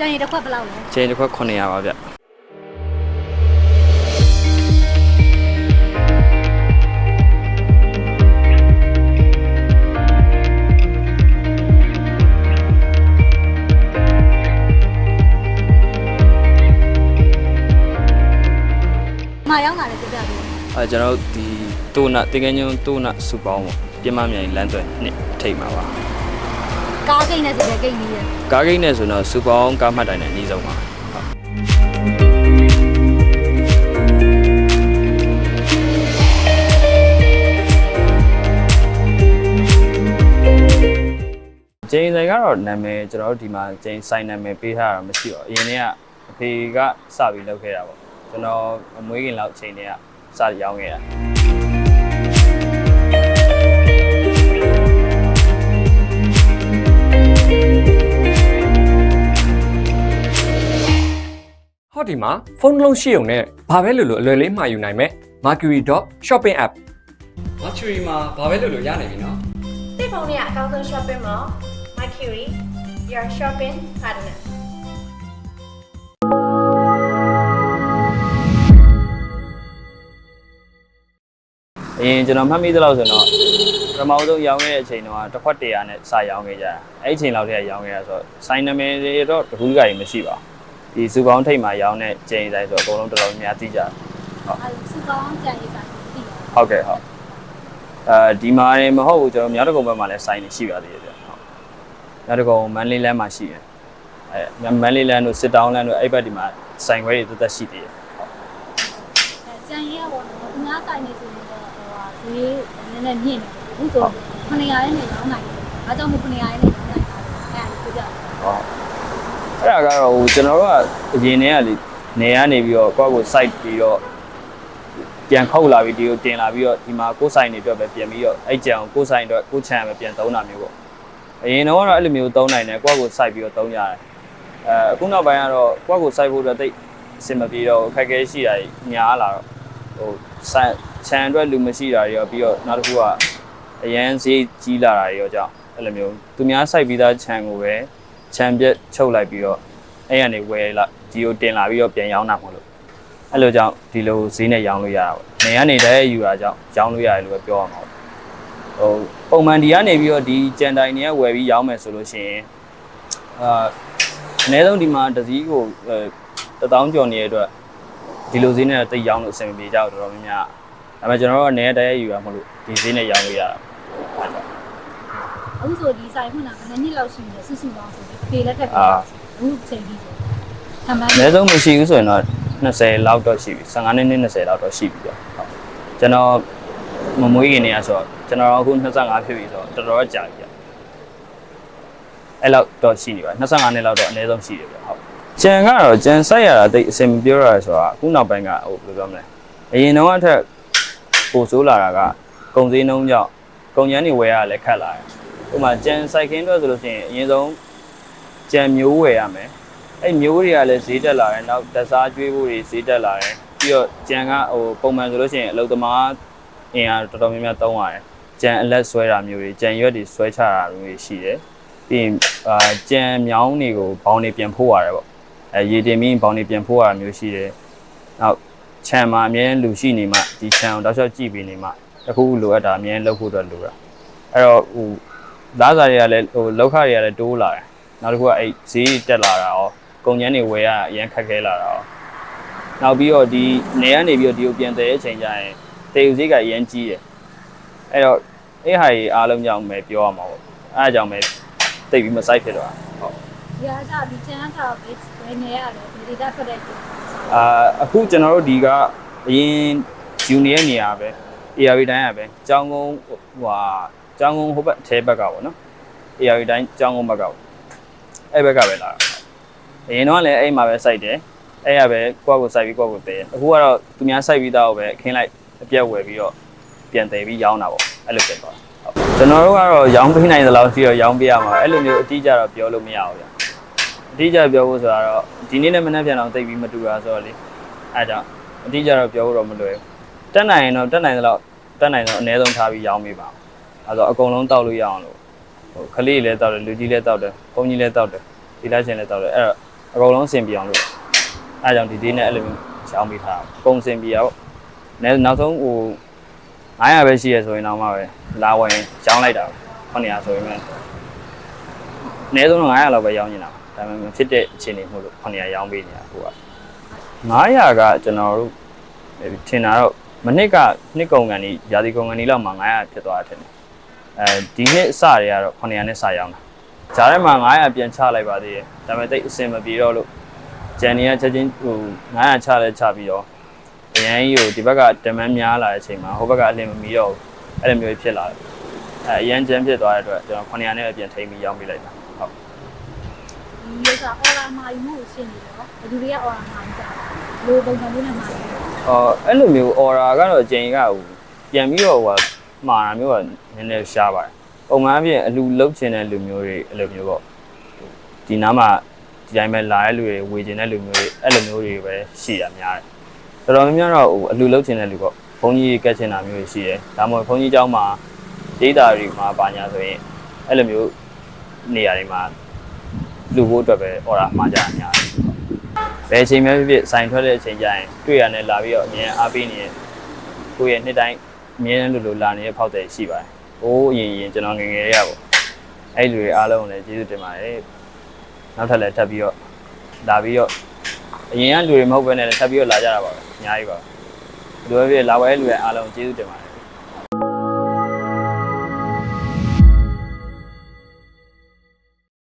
ကျန်ရင်တစ်ခွက်ဘယ်လောက်လဲချိန်တစ်ခွက်900ပါဗျမရောက်လာတယ်ပြပြပြီးအဲကျွန်တော်တို့ဒီတူနာတင်ကန်းညုံတူနာစူပေါင်းပေါ့ပြင်မမြိုင်လမ်းသွဲနှစ်ထိတ်မှာပါ ကားကိန်းနဲ့ဆိုတဲ့ကိန်းကြီးရယ်ကားဂိတ်နဲ့ဆိုတော့စူပေါင်းကားမှတ်တိုင်နဲ့အနည်းဆုံးပါဂျိန်ဆိုင်ကတော့နာမည်ကျွန်တော်တို့ဒီမှာဂျိန်ဆိုင်နာမည်ပေးထားတာမရှိတော့အရင်တည်းကအဖေကစပြီးလုပ်ခဲ့တာပေါ့ကျွန်တော်အမွေးခင်လောက်အချိန်တည်းကစရောင်းခဲ့တာ ဟောဒီမှာဖုန်းတစ်လုံးရှိုံနဲ့ဘာပဲလို့လို့အလွယ်လေးမှာယူနိုင်မယ် Mercury.shopping app Mercury မှာဘာပဲလို့လို့ရနိုင်ပြီနော်သိဖုန်းနဲ့အကောင်းဆုံး shopping mall Mercury your shopping partner အရင်ကျွန်တော်မှတ်မိသလောက်ဆိုတော့ပထမဆုံးရောင်းခဲ့တဲ့အချိန်တော့တစ်ခွက်တရာနဲ့စရောင်းခဲ့ကြတာအဲ့ဒီအချိန်လောက်တည်းကရောင်းခဲ့တာဆိုတော့စိုင်းနာမည်တွေတော့တခုတကကြီးမရှိပါဘူး ဒီစူပေါင်းထိတ်မှာရောင်းတဲ့ကျင်းဆိုင်ဆိုအကုန်လုံးတော်တော်များများသိကြတယ်အဲစူကောင်းကျန်ရေးစားသိတယ်ဟုတ်ကဲ့ဟုတ်အဲဒီမှာနေမဟုတ်ဘူးကျွန်တော်မြောက်တကုံဘက်မှာလည်းစိုင်းနေရှိပါသေးတယ်ဗျဟုတ်မြောက်တကုံမန်လေးလမ်းမှာရှိတယ်အဲမန်လေးလမ်းတို့စစ်တောင်းလမ်းတို့အဲ့ဘက်ဒီမှာစိုင်းခွဲတွေတက်တက်ရှိသေးတယ်အဲကျန်ရေးကပေါ့နော်သူများဆိုင်နေဆိုရင်တော့ဟိုဟာဈေးနည်းနည်းမြင့်နေတယ်အခုဆို900ရဲနဲ့ရောင်းနိုင်တယ်အားကြောင့်မို့900ရဲနဲ့ရောင်းနိုင်တာအဲဒါကိုပြပြဟုတ် အဲ့ဒါကတော့ဟိုကျွန်တော်တို့ကအရင်တည်းကလေနေရနေပြီးတော့ကိုယ့်ကို site ပြီးတော့ပြန်ခုတ်လာပြီးဒီကိုတင်လာပြီးတော့ဒီမှာကိုယ်ဆိုင်တွေအတွက်ပဲပြန်ပြီးတော့အဲ့ကြံကိုကိုယ်ဆိုင်အတွက်ကိုယ်ချန်ပဲပြန်သုံးတာမျိုးပေါ့အရင်တော့ကတော့အဲ့လိုမျိုးသုံးနိုင်တယ်ကိုယ့်ကို site ပြီးတော့သုံးရတယ်အဲအခုနောက်ပိုင်းကတော့ကိုယ့်ကို site ဖို့အတွက်တိတ်အဆင်မပြေတော့အခက်အခဲရှိတာညားလာတော့ဟိုဆန်ချန်အတွက်လူမရှိတာတွေရောပြီးတော့နောက်တစ်ခုကအရန်ဈေးကြီးလာတာတွေရောကြောင့်အဲ့လိုမျိုးသူများ site ပြီးသားချန်ကိုပဲ ချန်ပြက်ချုပ်လိုက်ပြီးတော့အဲ့ရနေဝယ်လာဒီကိုတင်လာပြီးတော့ပြန်ရောင်းတာမဟုတ်လို့အဲ့လိုကြောင့်ဒီလိုဈေးနဲ့ရောင်းလို့ရတာပေါ့နေကနေတည်းယူတာကြောင့်ရောင်းလို့ရတယ်လို့ပဲပြောရမှာပေါ့ဟိုပုံမှန်ဒီကနေပြီးတော့ဒီကြံတိုင်တွေကဝယ်ပြီးရောင်းမယ်ဆိုလို့ရှိရင်အာအနည်းဆုံးဒီမှာတစ်စီးကိုအဲတစ်တောင်းကျော်နေတဲ့အတွက်ဒီလိုဈေးနဲ့တိတ်ရောင်းလို့အဆင်မပြေကြဘူးတော်တော်များများဒါပေမဲ့ကျွန်တော်တို့ကနေတည်းယူရမလို့ဒီဈေးနဲ့ရောင်းလို့ရတာ အဲ့ဒါအခုဆိုဒီဆိုင်ဖွင့်တာဘယ်နှစ်နှစ်လောက်ရှိနေစုစုပေါင်းဆိုပြီးဖေလက်ထက်ပြီးအခုချိန်ပြီးဆိုထမ်းမှန်းအနည်းဆုံးမရှိဘူးဆိုရင်တော့20လောက်တော့ရှိပြီ15နှစ်နဲ့20လောက်တော့ရှိပြီပေါ့ဟုတ်ကျွန်တော်မမွေးခင်နေရဆိုတော့ကျွန်တော်အခု25ဖြစ်ပြီဆိုတော့တော်တော်ကြာပြီဗျအဲ့လောက်တော့ရှိနေပါ25နှစ်လောက်တော့အနည်းဆုံးရှိတယ်ဗျဟုတ်ကြံကတော့ကြံစိုက်ရတာတိတ်အစင်မပြောရဆိုတာအခုနောက်ပိုင်းကဟိုဘယ်လိုပြောမလဲအရင်တော့အထက်ပိုဆိုးလာတာကကုံစည်းနှုံးကြောင့်ကုံချမ်းတွေဝယ်ရတာလည်းခက်လာတယ် ဥပမာကြံစိုက်ခင်းအတွက်ဆိုလို့ရှိရင်အရင်ဆုံးကြံမျိုးဝယ်ရမယ်အဲ့မျိုးတွေကလည်းဈေးတက်လာတယ်နောက်တစားကျွေးဖို့တွေဈေးတက်လာတယ်ပြီးတော့ကြံကဟိုပုံမှန်ဆိုလို့ရှိရင်အလုပ်သမားအင်အားတော်တော်များများသုံးရတယ်ကြံအလက်ဆွဲတာမျိုးတွေကြံရွက်တွေဆွဲချတာမျိုးတွေရှိတယ်ပြီးရင်အာကြံမြောင်းတွေကိုဘောင်းတွေပြန်ဖို့ရတယ်ပေါ့အဲရေတင်ပြီးဘောင်းတွေပြန်ဖို့ရတာမျိုးရှိတယ်နောက်ခြံမှာအမြဲလူရှိနေမှဒီခြံကိုတောက်လျှောက်ကြည့်ပြီးနေမှတစ်ခုခုလိုအပ်တာအမြဲလုပ်ဖို့အတွက်လိုတာအဲ့တော့ဟို လားစာတွေကလည်းဟိုလောက်ခတွေကလည်းတိုးလာတယ်နောက်တစ်ခုကအဲ့ဈေးတက်လာတာရောကုန်ကျန်းတွေဝယ်ရအရင်ခက်ခဲလာတာ哦နောက်ပြီးတော့ဒီနေကနေပြီးတော့ဒီကိုပြန်တဲ့အချိန်ကျရင်တေယူစည်းကအရင်ကြီးတယ်အဲ့တော့အဲ့ဟာကြီးအားလုံးကြောင့်ပဲပြောရမှာပေါ့အဲ့ဒါကြောင့်ပဲတိတ်ပြီးမစိုက်ဖြစ်တော့ဟုတ်ဒီအားကဒီချမ်းသာပဲဘယ်နေရလဲဒီဒေတာဖက်တဲ့အာအခုကျွန်တော်တို့ဒီကအရင်ဂျူနီယာနေရာပဲ ARV တိုင်းရပဲကျောင်းကုန်းဟိုဟာ ကျောင်းကုန်းဟိုဘက်အထဲဘက်ကပေါ့နော် ARV တိုင်းကျောင်းကုန်းဘက်ကပေါ့အဲ့ဘက်ကပဲလာတာအရင်တော့လည်းအဲ့မှာပဲစိုက်တယ်အဲ့ရပဲကိုယ့်ကိုစိုက်ပြီးကိုယ့်ကိုတဲအခုကတော့သူများစိုက်ပြီးသားကိုပဲခင်းလိုက်အပြက်ဝယ်ပြီးတော့ပြန်တဲပြီးရောင်းတာပေါ့အဲ့လိုဖြစ်သွားကျွန်တော်တို့ကတော့ရောင်းပေးနိုင်သလောက်ရှိတော့ရောင်းပေးရမှာအဲ့လိုမျိုးအတိအကျတော့ပြောလို့မရဘူးဗျအတိအကျပြောဖို့ဆိုတာတော့ဒီနေ့နဲ့မနေ့ပြန်အောင်တိတ်ပြီးမတူတာဆိုတော့လေအဲ့ဒါကြောင့်အတိအကျတော့ပြောဖို့တော့မလွယ်ဘူးတက်နိုင်ရင်တော့တက်နိုင်သလောက်တက်နိုင်တော့အနည်းဆုံးထားပြီးရောင်းပေးပါ အဲ့တော့အကုန်လုံးတောက်လို့ရအောင်လို့ဟိုခလေးလည်းတောက်တယ်လူကြီးလည်းတောက်တယ်ပုံကြီးလည်းတောက်တယ်ဒီလိုက်ရှင်လည်းတောက်တယ်အဲ့တော့အကုန်လုံးအဆင်ပြေအောင်လို့အဲဒါကြောင့်ဒီဒီနဲ့အဲ့လိုမျိုးရှောင်းပေးထားတာပုံစင်ပြေအောင်နောက်နောက်ဆုံးဟို900ပဲရှိရဆိုရင်တော့မှပဲလာဝင်ရှောင်းလိုက်တာ900ဆိုရင်လည်းအနည်းဆုံးတော့900လောက်ပဲရောင်းနေတာဒါပေမဲ့ဖြစ်တဲ့အခြေအနေမို့လို့900ရောင်းပေးနေတာဟိုက900ကကျွန်တော်တို့ထင်တာတော့မနစ်ကနှစ်ကုန်ကန်ကြီးရာသီကုန်ကန်ကြီးလောက်မှ900ဖြစ်သွားတာထင်တယ် အဲဒီနှစ်စတွေကတော့900နဲ့စရောင်းတာဂျားထဲမှာ900ပြန်ချလိုက်ပါသေးတယ်ဒါပေမဲ့တိတ်အဆင်မပြေတော့လို့ဂျန်နီကချက်ချင်းဟို900ချလဲချပြီးတော့အရန်ကြီးကိုဒီဘက်ကတမန်များလာတဲ့အချိန်မှာဟိုဘက်ကအလင်းမမီတော့ဘူးအဲ့လိုမျိုးဖြစ်လာတယ်အဲအရန်ဂျန်ဖြစ်သွားတဲ့အတွက်ကျွန်တော်900နဲ့ပြန်ထိမ်းပြီးရောင်းပေးလိုက်တာဟုတ်ဒီဥစ္စာအော်လာမာယူမှုရှင်းနေတော့ဘယ်သူတွေကအော်လာမာယူကြလိုပုံစံမျိုးနဲ့မာယူအော်အဲ့လိုမျိုး order ကတော့အချိန်ကဟိုပြန်ပြီးတော့ဟို မှာတာမျိုးကနည်းနည်းရှားပါတယ်ပုံမှန်အပြင်အလူလုတ်ချင်တဲ့လူမျိုးတွေအဲ့လိုမျိုးပေါ့ဒီနားမှာဒီတိုင်းပဲလာတဲ့လူတွေဝေချင်တဲ့လူမျိုးတွေအဲ့လိုမျိုးတွေပဲရှိရများတယ်တော်တော်များများတော့ဟိုအလူလုတ်ချင်တဲ့လူပေါ့ဘုန်းကြီးကတ်ချင်တာမျိုးတွေရှိတယ်ဒါမှမဟုတ်ဘုန်းကြီးเจ้าမှာဒေတာတွေမှာပါညာဆိုရင်အဲ့လိုမျိုးနေရာတွေမှာလူဖို့အတွက်ပဲ order မှာကြတာများတယ် ဘယ်အချိန်မှဖြစ်ဖြစ်စိုင်ထွက်တဲ့အချိန်ကျရင်တွေ့ရနဲ့လာပြီးတော့အမြင်အားပေးနေတဲ့ကိုယ့်ရဲ့နှစ်တိုင်း အမြင်လိုလိုလာနေတဲ့ဖောက်တယ်ရှိပါတယ်။ဟိုးအရင်ရင်ကျွန်တော်ငယ်ငယ်ရပေါ့။အဲ့လူတွေအားလုံးကိုလည်းကျေးဇူးတင်ပါတယ်။နောက်ထပ်လည်းထပ်ပြီးတော့လာပြီးတော့အရင်ကလူတွေမဟုတ်ဘဲနဲ့လည်းထပ်ပြီးတော့လာကြတာပါပဲ။အများကြီးပါပဲ။ဒီလိုပဲဖြစ်လာဝဲလူတွေအားလုံးကျေးဇူးတင်ပါတယ်